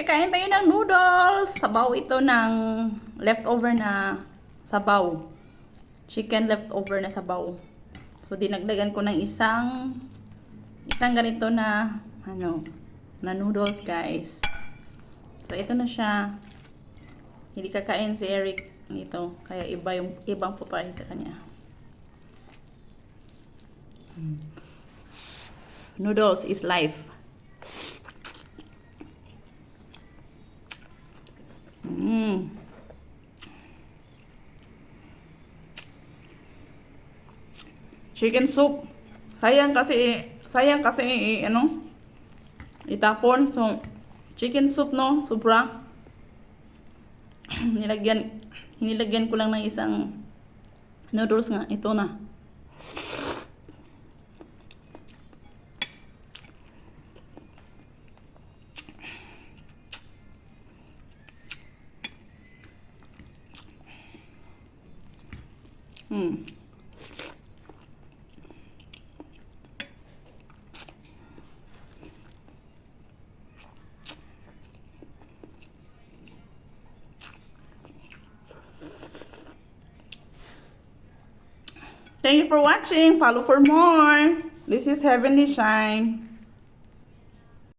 kakain tayo ng noodles. Sabaw ito ng leftover na sabaw. Chicken leftover na sabaw. So, dinagdagan ko ng isang isang ganito na ano, na noodles, guys. So, ito na siya. Hindi kakain si Eric nito. Kaya iba yung ibang putahe sa kanya. Noodles is life. Chicken soup. Sayang kasi, sayang kasi, ano, itapon. So, chicken soup, no? Sobra. nilagyan, hinilagyan ko lang ng isang noodles nga. Ito na. Hmm. Thank you for watching. Follow for more. This is Heavenly Shine.